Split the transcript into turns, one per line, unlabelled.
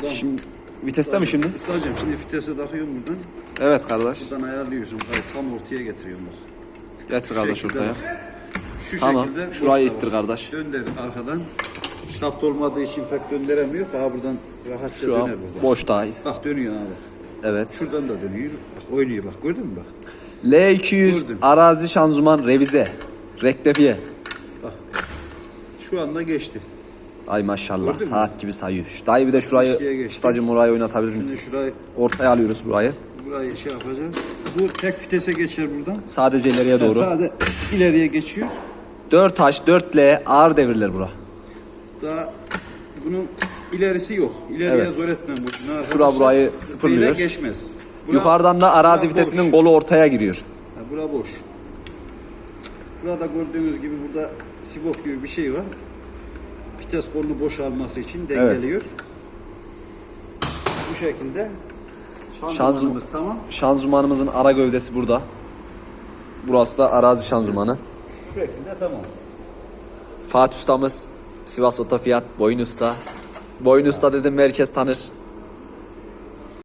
Buradan,
Şimdi viteste mi şimdi?
Ustacığım şimdi vitese takıyorum buradan.
Evet kardeş.
Buradan ayarlıyorsun. Hayır, tam ortaya getiriyorum bak.
Getir kardeş ortaya.
Şu
Tamam,
şekilde.
şurayı ittir
bak.
kardeş.
Dönder arkadan. Şaft olmadığı için pek döndüremiyor. Daha buradan rahatça
Şu
döner burada.
boştayız.
Bak dönüyor abi.
Evet.
Şuradan da dönüyor. Bak oynuyor bak gördün mü bak.
L200
Gördüm.
arazi şanzıman revize. Rektefiye.
Bak. Şu anda geçti.
Ay maşallah
Gördün
saat gibi sayıyor. Şu dayı bir de şurayı
İşliğe geçti.
ustacım orayı oynatabilir misin?
Şimdi şurayı
Ortaya alıyoruz burayı.
burayı şey yapacağız. Bu tek vitese geçer buradan.
Sadece ileriye doğru.
Sade ileriye geçiyor.
4 H 4 L ağır devirler bura.
Daha bunun ilerisi yok. İleriye
Evet.
zor etmem bu. Ne
Şura
arkadaşlar?
burayı
Böyle geçmez. Bura-
Yukarıdan da arazi
bura
vitesinin
boş.
kolu ortaya giriyor.
Ha, bura boş. Burada gördüğünüz gibi burada sibop gibi bir şey var. Vites kolunu boşalması için dengeliyor. Bu şekilde şanzımanımız tamam.
Şanzımanımızın ara gövdesi burada. Burası da arazi şanzımanı.
Şu şekilde tamam.
Fatih ustamız Sivas Otofiyat Boyun Usta. Boyun Usta dedim herkes tanır.